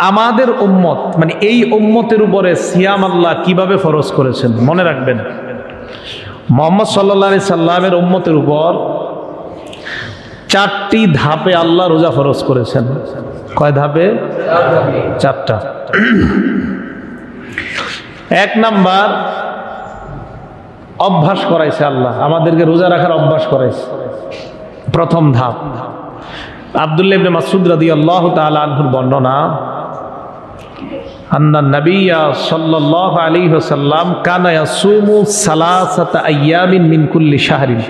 আমাদের উম্মত মানে এই উম্মতের উপরে সিয়াম আল্লাহ কীভাবে ফরজ করেছেন, মনে রাখবেন? মোহাম্মদ সাল্লা সাল্লামের উম্মতের উপর চারটি ধাপে আল্লাহ রোজা ফরজ করেছেন। কয় ধাপে? চারটা। এক নাম্বার, অভ্যাস করাইছে আল্লাহ, আমাদেরকে রোজা রাখার অভ্যাস করাইছে। প্রথম ধাপ। আবদুল্লাহ ইবনে মাসুদ রাদিয়াল্লাহু তাআলা আনহুর বর্ণনা আন্না নবিয়া সাল্লাল্লাহু আলাইহি ওয়াসাল্লাম কানা ইয়াসুমু সালাসাতা আইয়ামিন মিন কুল্লি শাহরিন।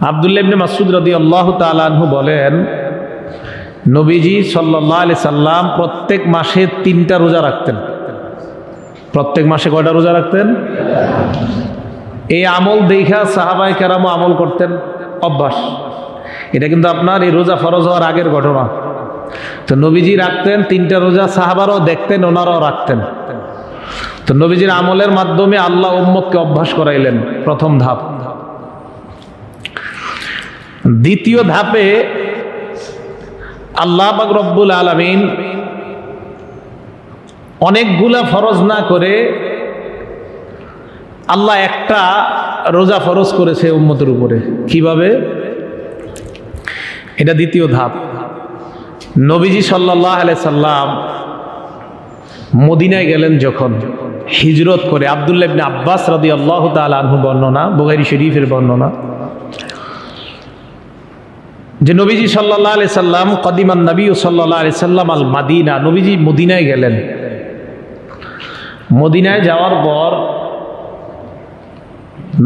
আবদুল্লাহ ইবনে মাসুদ রাদিয়াল্লাহু তাআলা আনহু বলেন, নবীজি সাল্লাল্লাহু আলাইহি সাল্লাম প্রত্যেক মাসে তিনটা রোজা রাখতেন। প্রত্যেক মাসে কয়টা রোজা রাখতেন? এই আমল দেখা সাহাবাই কেরামও আমল করতেন। অভ্যাস। এটা কিন্তু আপনার এই রোজা ফরজ হওয়ার আগের ঘটনা। তো নবীজি রাখতেন, তিনটা রোজা সাহাবারও দেখতেন, ওনারাও রাখতেন। তো নবীজির আমলের মাধ্যমে আল্লাহ উম্মতকে অভ্যাস করাইলেন প্রথম ধাপ। দ্বিতীয় ধাপে আল্লাহ পাক রব্বুল আলমিন অনেকগুলা ফরজ না করে আল্লাহ একটা রোজা ফরজ করেছে উম্মতের উপরে। কীভাবে? এটা দ্বিতীয় ধাপ। নবীজি সাল্লাহ সাল্লাম মদিনায় গেলেন যখন হিজরত করে আবদুল্লাহ আব্বাস রাদি আল্লাহ তাল বর্ণনা বুগারি শরীফের বর্ণনা, যে নবীজি সাল্লাহ আলি সাল্লাম কদিমান নবী ও সাল্লাহ আলি সাল্লাম আল মাদিনা, নবীজি মদিনায় গেলেন। মদিনায় যাওয়ার পর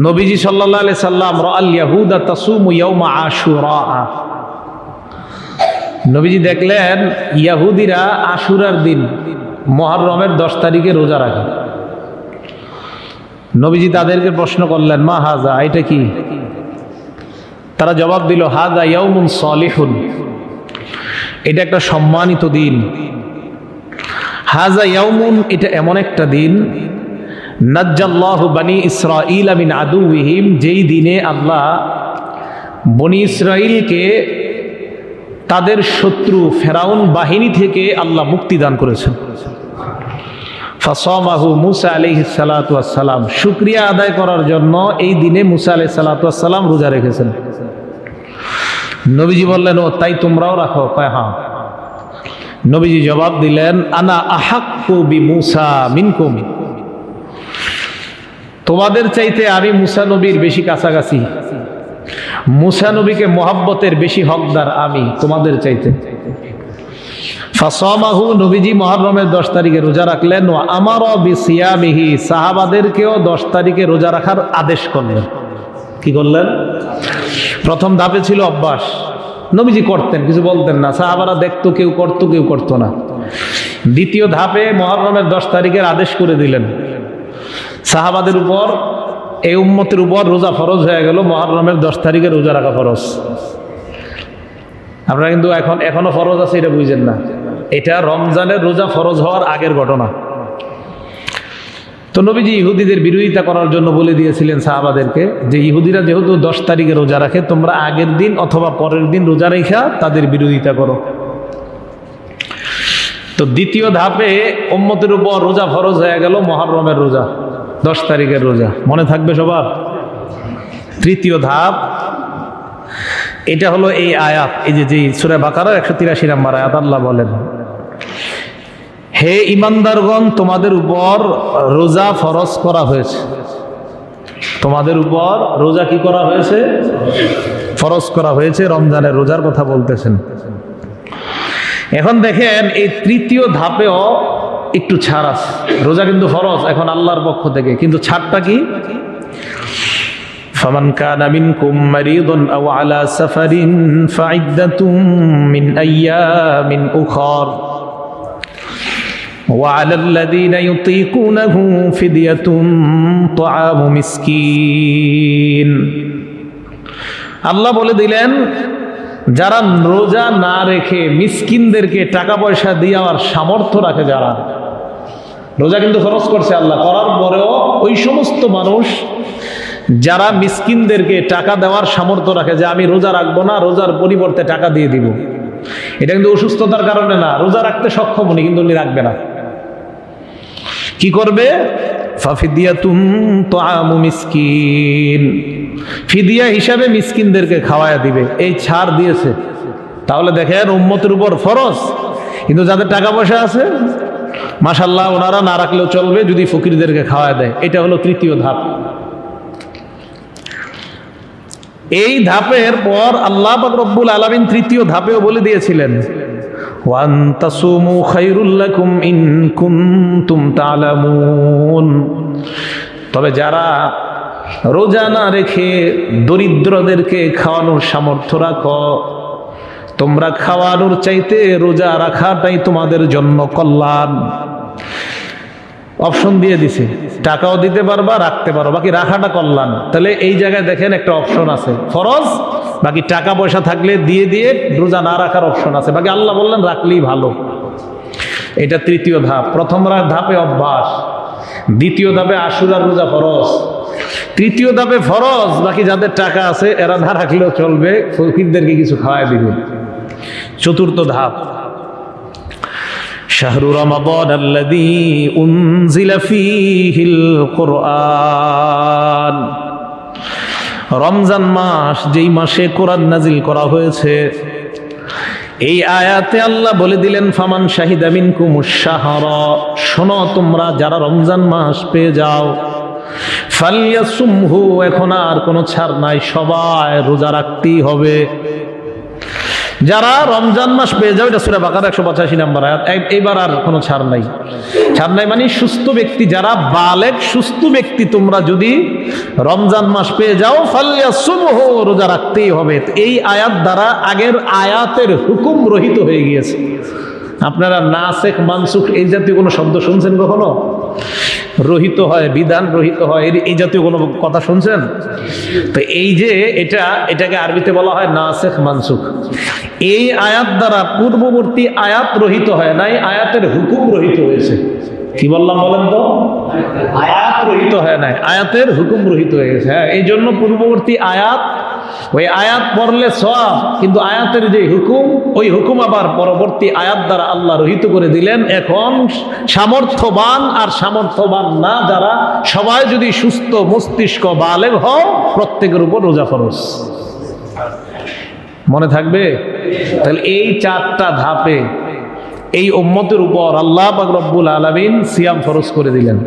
নবীজি সাল্লাহ আলি সাল্লাম ইয়াহুদা তাসুম ইয়াউমা আশুরা নবীজি দেখলেন, ইয়াহুদিরা আশুরার দিন, মহরমের দশ তারিখে রোজা রাখে। নবীজি তাদেরকে প্রশ্ন করলেন, মা হাজা, এটা কি? তারা জবাব দিল, হাজা ইয়াউমুন সলিহুন। এটা একটা সম্মানিত দিন। হাজা ইয়াউমুন, এটা এমন একটা দিন, নাজ্জাল্লাহ বানি ইসরাইল আমিন আদুহিম যেই দিনে আল্লাহ বনি ইসরাইলকে তাদের শত্রু ফেরাউন বাহিনী থেকে আল্লাহ মুক্তি দান করেছেন। ফাসমাহু মুসা আলহি সালাতাম শুক্রিয়া আদায় করার জন্য এই দিনে মুসা আলহ সালাতাম রোজা রেখেছেন। নবীজি বললেন, ও, তাই তোমরাও রাখো। কয় হ্যাঁ। নবীজি জবাব দিলেন, আনা আহাক্কু বি মুসা মিনকুম। তোমাদের চাইতে আমি মুসা নবীর বেশি কাছাকাছি। মুসা নবীকে মোহাব্বতের বেশি হকদার আমি তোমাদের চাইতে। নবীজি দশ তারিখে রোজা রাখলেন দশ তারিখে রোজা রাখার আদেশ করলেন? প্রথম ধাপে ছিল অভ্যাস। নবীজি করতেন, কিছু বলতেন না। সাহাবারা দেখতো কেউ করতো কেউ করতো না। দ্বিতীয় ধাপে মহরমের দশ তারিখের আদেশ করে দিলেন। সাহাবাদের উপর এই উম্মতের উপর রোজা ফরজ হয়ে গেল মহরমের দশ তারিখে রোজা রাখা ফরজ। আপনারা কিন্তু এখন, এখনও ফরজ আছে, এটা বুঝছেন না। এটা রমজানের রোজা ফরজ হওয়ার আগের ঘটনা। তো নবীজি ইহুদিদের বিরোধিতা করার জন্য বলে দিয়েছিলেন সাহাবাদেরকে যে ইহুদিরা যেহেতু দশ তারিখে রোজা রাখে, তোমরা আগের দিন অথবা পরের দিন রোজা রেখা তাদের বিরোধিতা করো। তো দ্বিতীয় ধাপে উম্মতের উপর রোজা ফরজ হয়ে গেল মহরমের রোজা। দশ তারিখের রোজা। মনে থাকবে সবার? তৃতীয় ধাপ। এটা হলো এই আয়াত, এই যে যে সুরে বাকারার একশো তিরাশি নাম্বার আয়াত, আল্লাহ বলেন, হে ইমানদারগণ, তোমাদের উপর রোজা ফরজ করা হয়েছে। তোমাদের উপর রোজা কি করা হয়েছে? ফরজ করা হয়েছে, রমজানের রোজার কথা বলতেছেন। এখন দেখেন, এই তৃতীয় ধাপেও একটু ছাড় আছে রোজা কিন্তু ফরজ এখন আল্লাহর পক্ষ থেকে কিন্তু ছাড়টা কি فمن كان منكم مريضا أو على سفر فعدة من أيام أخر وعلى الذين يطيقونه فدية طعام مسكين আল্লাহ বলে দিলেন যারা রোজা না রেখে মিসকিনদেরকে টাকা পয়সা দিয়ে আমার সামর্থ্য রাখে যারা রোজা কিন্তু খরচ করছে আল্লাহ। করার পরেও ওই সমস্ত মানুষ যারা মিসকিনদেরকে টাকা দেওয়ার সামর্থ্য রাখে যে আমি রোজা রাখব না, রোজার পরিবর্তে টাকা দিয়ে দিব। এটা কিন্তু অসুস্থতার কারণে না, রোজা রাখতে সক্ষম উনি, কিন্তু উনি রাখবে না। কি করবে? তাআমু মিসকিন। ফিদিয়া হিসাবে মিসকিনদেরকে খাওয়ায়া দিবে। এই ছাড় দিয়েছে। তাহলে দেখেন, উম্মতের উপর ফরজ। কিন্তু যাদের টাকা পয়সা আছে মাশাল্লাহ ওনারা না রাখলেও চলবে যদি ফকিরদেরকে খাওয়ায় দেয়। এটা হলো তৃতীয় ধাপ। এই ধাপের পর আল্লাহ রব্বুল আলামিন তৃতীয় ধাপেও বলে দিয়েছিলেন তবে যারা রোজা না রেখে দরিদ্রদেরকে খাওয়ানোর সামর্থ্য রাখো তোমরা খাওয়ানোর চাইতে রোজা রাখাটাই তোমাদের জন্য কল্যাণ। অপশন দিয়ে দিছে। টাকাও দিতে পারবা, রাখতে পারো বাকি রাখাটা কল্যাণ। তাহলে এই জায়গায় দেখেন একটা অপশন আছে। ফরজ, বাকি টাকা পয়সা থাকলে দিয়ে দিয়ে রোজা না রাখার অপশন আছে। বাকি আল্লাহ বললেন, রাখলেই ভালো। এটা তৃতীয় ধাপ। প্রথম ধাপে অভ্যাস। দ্বিতীয় ধাপে আশুরার রোজা ফরজ। তৃতীয় ধাপে ফরজ, বাকি যাদের টাকা আছে, এরা না রাখলেও চলবে। ফকিরদেরকে কিছু খাওয়াই দিবে। চতুর্থ ধাপ। শাহরু রমাবন আল্লাদি উনজিলাফিহিল রমজান মাস যেই মাসে কোরআন নাজিল করা হয়েছে, এই আয়াতে আল্লাহ বলে দিলেন, ফামান শাহিদামিন কুমুসাহর শোনো তোমরা যারা রমজান মাস পেয়ে যাও ফালিয়া সুমহু এখন আর কোনো ছাড় নাই, সবাই রোজা রাখতেই হবে। যারা রমজান মাস পেয়ে যাও এটা সুরা বাকার একশো পঁচাশি নাম্বার আয়াত। এই- এইবার আর কোনো ছাড় নাই। ছাড় নাই মানে সুস্থ ব্যক্তি, যারা বালেক, সুস্থ ব্যক্তি তোমরা যদি রমজান মাস পেয়ে যাও ফালিয়া সুমহ রোজা রাখতেই হবে। এই আয়াত দ্বারা আগের আয়াতের হুকুম রহিত হয়ে গিয়েছে। আপনারা নাসেখ মানসুখ এই জাতীয় কোনো শব্দ শুনছেন কখনো? রহিত হয়, বিধান রহিত হয়, এই- এই জাতীয় কোনো কথা শুনছেন? তো এই যে এটা, এটাকে আরবিতে বলা হয় নাসেখ মানসুখ। এই আয়াত দ্বারা পূর্ববর্তী আয়াত রহিত হয় নাই, আয়াতের হুকুম রহিত হয়েছে। কি বললাম বলেন তো? আয়াত রহিত হয় নাই, আয়াতের হুকুম রহিত হয়ে গেছে। হ্যাঁ এই জন্য পূর্ববর্তী আয়াত ওই আয়াত পড়লে সব কিন্তু আয়াতের যে হুকুম, ওই হুকুম আবার পরবর্তী আয়াত দ্বারা আল্লাহ রহিত করে দিলেন। এখন সামর্থ্যবান আর সামর্থ্যবান না যারা, সবাই যদি সুস্থ মস্তিষ্ক বালেগ হও, প্রত্যেকের উপর রোজা ফরজ। মনে থাকবে? তাহলে এই চারটা ধাপে এই উম্মতের উপর আল্লাহ পাক রব্বুল আলামিন সিয়াম ফরজ করে দিলেন।